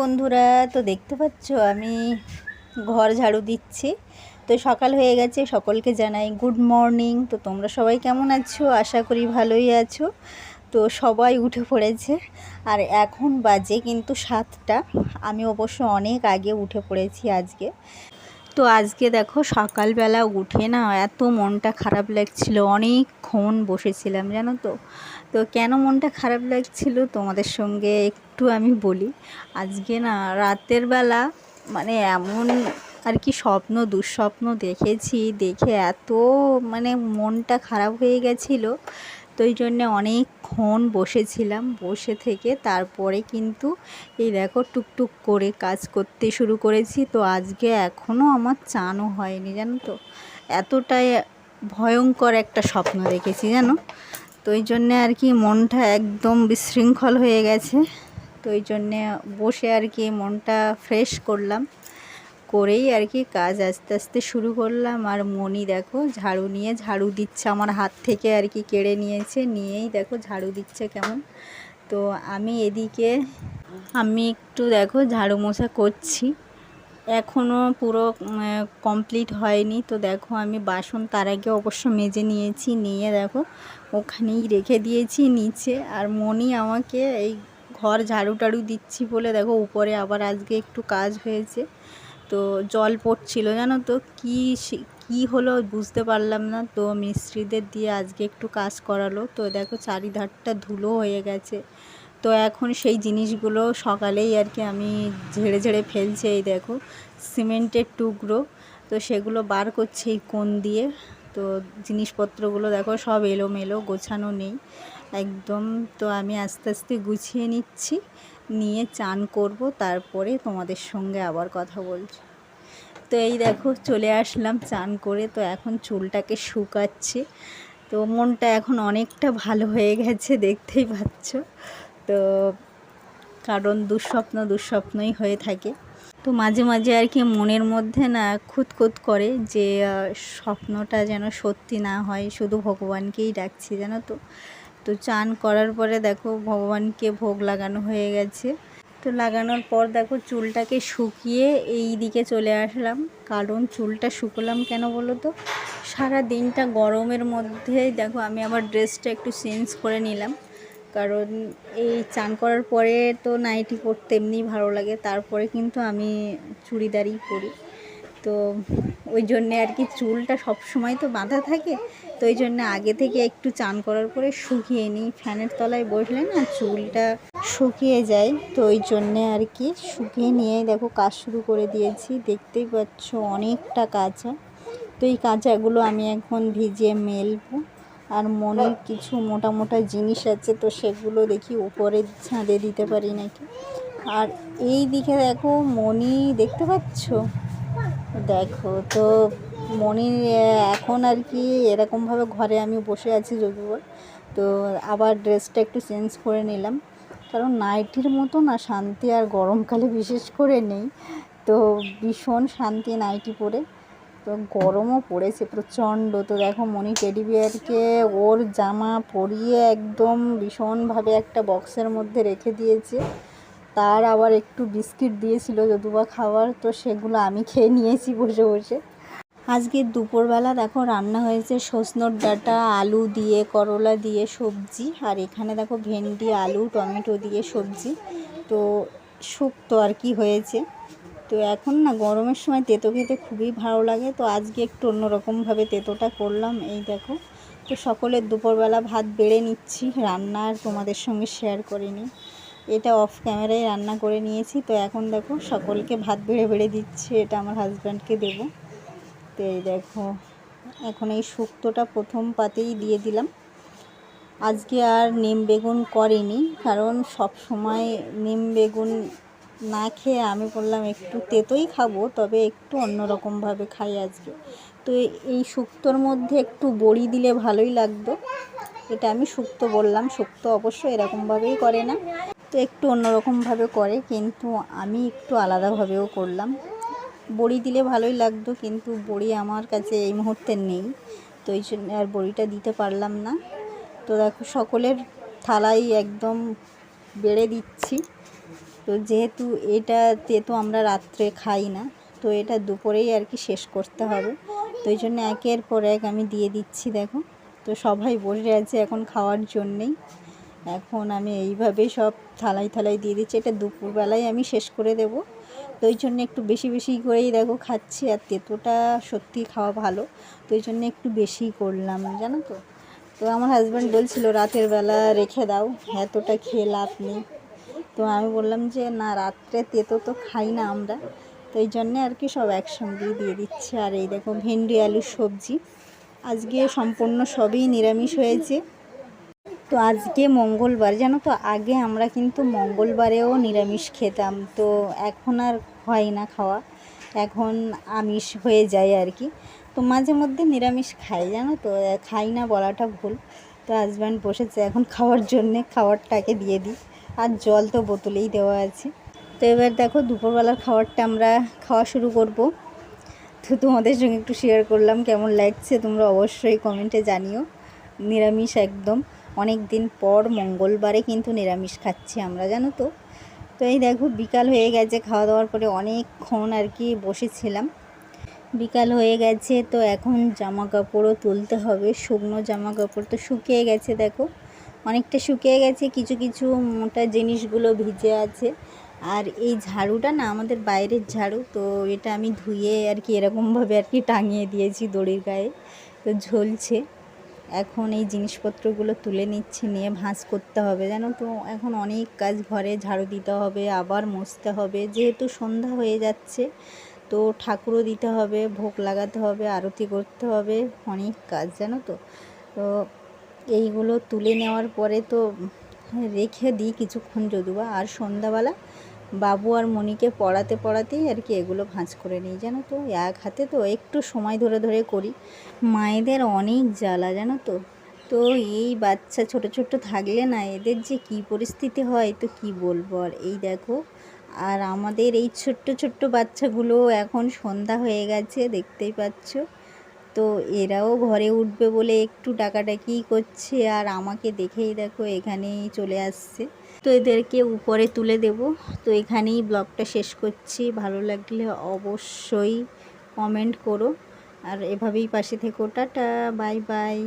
বন্ধুরা, তো দেখতে পাচ্ছ আমি ঘর ঝাড়ু দিচ্ছি। তো সকাল হয়ে গেছে, সকলকে জানাই গুড মর্নিং তো তোমরা সবাই কেমন আছো? আশা করি ভালোই আছো। তো সবাই উঠে পড়েছে। আর এখন বাজে কিন্তু সাতটা। আমি অবশ্য অনেক আগে উঠে পড়েছি আজকে। তো আজকে দেখো সকালবেলা উঠে না এত মনটা খারাপ লাগছিল। অনেকক্ষণ বসেছিলাম, জানো তো? তো কেন মনটা খারাপ লাগছিল তোমাদের সঙ্গে একটু আমি বলি। আজকে না রাতের বেলা মানে এমন আর কি স্বপ্ন, দুঃস্বপ্ন দেখেছি, দেখে এত মানে মনটা খারাপ হয়ে গেছিল তো এই জন্যে অনেকক্ষণ বসেছিলাম। বসে থেকে তারপরে কিন্তু এই দেখো টুকটুক করে কাজ করতে শুরু করেছি। তো আজকে এখনও আমার চানও হয়নি, জানো তো? এতটাই ভয়ঙ্কর একটা স্বপ্ন দেখেছি, জানো? তো এই জন্যে আর কি মনটা একদম বিশৃঙ্খল হয়ে গেছে। তো এই জন্যে বসে আর কি মনটা ফ্রেশ করলাম। করেই আর কি কাজ আস্তে আস্তে শুরু করলাম। আর মনি দেখো ঝাড়ু নিয়ে, ঝাড়ু দিচ্ছে আমার হাত থেকে আর কি কেড়ে নিয়েছে। নিয়েই দেখো ঝাড়ু দিচ্ছে কেমন। তো আমি এদিকে, আমি একটু দেখো ঝাড়ু মোছা করছি। এখনও পুরো কমপ্লিট হয়নি। তো দেখো আমি বাসন তার আগে অবশ্য মেজে নিয়েছি। নিয়ে দেখো ওখানেই রেখে দিয়েছি নিচে। আর মনি আমাকে এই ঘর ঝাড়ু টাড়ু দিচ্ছি বলে দেখো উপরে আবার আজকে একটু কাজ হয়েছে। তো জল পড়ছিল, জানো তো? কী কী হলো বুঝতে পারলাম না। তো মিস্ত্রিদের দিয়ে আজকে একটু কাজ করালো। তো দেখো চারিধারটা ধুলো হয়ে গেছে। তো এখন সেই জিনিসগুলো সকালেই আর কি আমি ঝেড়ে ঝেড়ে ফেলছি, এই দেখো, সিমেন্টের টুকরো। তো সেগুলো বার করছে এই কোন দিয়ে। তো জিনিসপত্রগুলো দেখো সব এলোমেলো, গোছানো নেই। একদম তো আমি আস্তে আস্তে গুছিয়ে নিচ্ছি। নিয়ে চান করব, তারপরে তোমাদের সঙ্গে আবার কথা বলছি। তো এই দেখো, চলে আসলাম চান করে। তো এখন চুলটাকে শুকাচ্ছি। তো মনটা এখন অনেকটা ভালো হয়ে গেছে, দেখতেই পাচ্ছ। তো কারণ দুঃস্বপ্ন দুঃস্বপ্নই হয়ে থাকে। তো মাঝে মাঝে আর কি মনের মধ্যে না খুঁতখুত করে যে স্বপ্নটা যেন সত্যি না হয়, শুধু ভগবানকেই ডাকছি, জানো তো? তো চান করার পরে দেখো ভগবানকে ভোগ লাগানো হয়ে গেছে। তো লাগানোর পর দেখো চুলটাকে শুকিয়ে এই দিকে চলে আসলাম। কারণ চুলটা শুকলাম কেন বলো তো? সারা দিনটা গরমের মধ্যে দেখো আমি আবার ড্রেসটা একটু চেঞ্জ করে নিলাম। কারণ এই চান করার পরে তো নাইটি পরতে এমনিই ভালো লাগে। তারপরে কিন্তু আমি চুড়িদারই পরি। তো ওই জন্যে আর কি চুলটা সব সময় তো বাঁধা থাকে, তো ওই জন্য আগে থেকে একটু চান করার পরে শুকিয়ে নিই। ফ্যানের তলায় বসলে না চুলটা শুকিয়ে যায়, তো ওই জন্যে আর কি শুকিয়ে নিয়ে দেখো কাজ শুরু করে দিয়েছি। দেখতেই পাচ্ছ অনেকটা কাঁচা। তো এই কাঁচাগুলো আমি এখন ভিজিয়ে মেলবো। আর মনের কিছু মোটা মোটা জিনিস আছে, তো সেগুলো দেখি উপরে ছাঁদে দিতে পারি নাকি। আর এই দিকে দেখো মনি দেখতে পাচ্ছ? দেখো, তো মনির, এখন আর কি এরকমভাবে ঘরে আমি বসে আছি যদিও। তো আবার ড্রেসটা একটু চেঞ্জ করে নিলাম। কারণ নাইটির মতো না শান্তি আর গরমকালে বিশেষ করে নেই। তো ভীষণ শান্তি নাইটি পরে। তো গরমও পড়েছে প্রচণ্ড। তো দেখো মনি টেডি বিয়ারকে ওর জামা পরিয়ে একদম ভীষণভাবে একটা বক্সের মধ্যে রেখে দিয়েছে। তার আবার একটু বিস্কিট দিয়েছিল যদুবা খাবার তো সেগুলো আমি খেয়ে নিয়েছি বসে বসে। আজকে দুপুরবেলা দেখো রান্না হয়েছে সজনোর ডাটা, আলু দিয়ে, করলা দিয়ে সবজি, আর এখানে দেখো ভেন্ডি, আলু, টমেটো দিয়ে সবজি। তো শুক্তো আর কি হয়েছে। তো এখন না গরমের সময় তেতো খেতে খুবই ভালো লাগে, তো আজকে একটু অন্যরকমভাবে তেতোটা করলাম, এই দেখো। তো সকলের দুপুরবেলা ভাত বেড়ে নিচ্ছি, রান্না আর তোমাদের সঙ্গে শেয়ার করিনি। এটা অফ ক্যামেরায় রান্না করে নিয়েছি। তো এখন দেখো সকলকে ভাত বেড়ে বেড়ে দিচ্ছে, এটা আমার হাজব্যান্ডকে দেবো। তো এই দেখো, এখন এই শুক্তোটা প্রথম পাতেই দিয়ে দিলাম। আজকে আর নিম বেগুন করিনি, কারণ সব সময় নিম বেগুন না খেয়ে আমি বললাম একটু তেতোই খাব, তবে একটু অন্যরকমভাবে খাই আজকে। তো এই শুক্তোর মধ্যে একটু বড়ি দিলে ভালোই লাগতো। এটা আমি শুক্তো বললাম, শুক্তো অবশ্য এরকমভাবেই করে না। তো একটু অন্যরকমভাবে করে, কিন্তু আমি একটু আলাদাভাবেও করলাম। বড়ি দিলে ভালোই লাগতো, কিন্তু বড়ি আমার কাছে এই মুহূর্তে নেই। তো এই জন্য আর বড়িটা দিতে পারলাম না। তো দেখো, সকলের থালাই একদম বেড়ে দিচ্ছি। তো যেহেতু এটা তেতো আমরা রাত্রে খাই না, তো এটা দুপুরেই আর কি শেষ করতে হবে। তো এই জন্য একের পর এক আমি দিয়ে দিচ্ছি, দেখো। তো সবাই বসে আছে এখন খাওয়ার জন্যেই। এখন আমি এইভাবে সব থালাই থালাই দিয়ে দিচ্ছি। এটা দুপুরবেলায় আমি শেষ করে দেব। তো ওই জন্য একটু বেশি বেশি করেই দেখো খাচ্ছি আর তেঁতোটা সত্যি খাওয়া ভালো। তো ওই জন্য একটু বেশি করলাম, জানো তো? তো আমার হাজব্যান্ড বলছিল, রাতের বেলা রেখে দাও, এতটা খেয়ে লাভ নেই। তো আমি বললাম যে, না, রাত্রে তেতো তো খাই না আমরা। তো এই জন্যে আর কি সব একসঙ্গেই দিয়ে দিচ্ছি। আর এই দেখো ভেন্ডি, আলুর সবজি। আজকে সম্পূর্ণ সবই নিরামিষ হয়েছে। তো আজকে মঙ্গলবার, জানো তো? আগে আমরা কিন্তু মঙ্গলবারেও নিরামিষ খেতাম, তো এখন আর হয় না খাওয়া। এখন আমিষ হয়ে যায় আর কি। তো মাঝে মধ্যে নিরামিষ খাই, জানো তো? খাই না বলাটা ভুল। তো হাজব্যান্ড বসেছে, এখন খাওয়ার জন্যে খাবারটাকে দিয়ে দিই। আর জল তো বোতলেই দেওয়া আছে। তো এবার দেখো, দুপুরবেলার খাবারটা আমরা খাওয়া শুরু করব। তো তোমাদের সঙ্গে একটু শেয়ার করলাম, কেমন লাগছে তোমরা অবশ্যই কমেন্টে জানিও। নিরামিষ একদম। অনেক দিন পর মঙ্গলবারে কিন্তু নিরামিষ খাচ্ছি আমরা, জানো তো? তো এই দেখো, বিকাল হয়ে গেছে, খাওয়া দাওয়ার পরে অনেকক্ষণ আর কি বসেছিলাম। বিকাল হয়ে গেছে, তো এখন জামা কাপড়ও তুলতে হবে, শুকনো জামা কাপড় তো শুকিয়ে গেছে, দেখো। অনেকটা শুকিয়ে গেছে, কিছু কিছু মোটা জিনিসগুলো ভিজে আছে। আর এই ঝাড়ুটা না, আমাদের বাইরের ঝাড়ু, তো এটা আমি ধুয়ে আর কি এরকমভাবে আর কি টাঙিয়ে দিয়েছি দড়ির গায়ে, তো ঝলছে। এখন এই জিনিসপত্রগুলো তুলে নিচ্ছি, নিয়ে ভাঁজ করতে হবে। জানো তো এখন অনেক কাজ ঘরে ঝাড়ু দিতে হবে, আবার মুছতে হবে। যেহেতু সন্ধ্যা হয়ে যাচ্ছে, তো ঠাকুরও দিতে হবে, ভোগ লাগাতে হবে, আরতি করতে হবে, অনেক কাজ, জানো তো। তো এইগুলো তুলে নেওয়ার পরে তো রেখে দিই কিছুক্ষণ যদুবা আর সন্ধ্যাবেলা বাবু আর মণিকে পড়াতে পড়াতেই আর কি এগুলো ভাঁজ করে নিই, জানো তো? এক হাতে তো একটু সময় ধরে ধরে করি। মায়েদের অনেক জ্বালা, জানো তো? তো এই বাচ্চা ছোট ছোট থাকলে না এদের যে কি পরিস্থিতি হয়, তো কি বলব? আর এই দেখো, আর আমাদের এই ছোট্ট ছোট্ট বাচ্চাগুলো এখন সন্ধ্যা হয়ে গেছে, দেখতেই পাচ্ছ? তো এরাও ঘরে উঠবে বলে একটু ডাকাডাকি করছে, আর আমাকে দেখেই দেখো এখানেই চলে আসছে। তো এদেরকে উপরে তুলে দেব। তো এখানেই ব্লগটা শেষ করছি। ভালো লাগলে অবশ্যই কমেন্ট করো। আর এভাবেই পাশে থেকো। Tata, bye bye.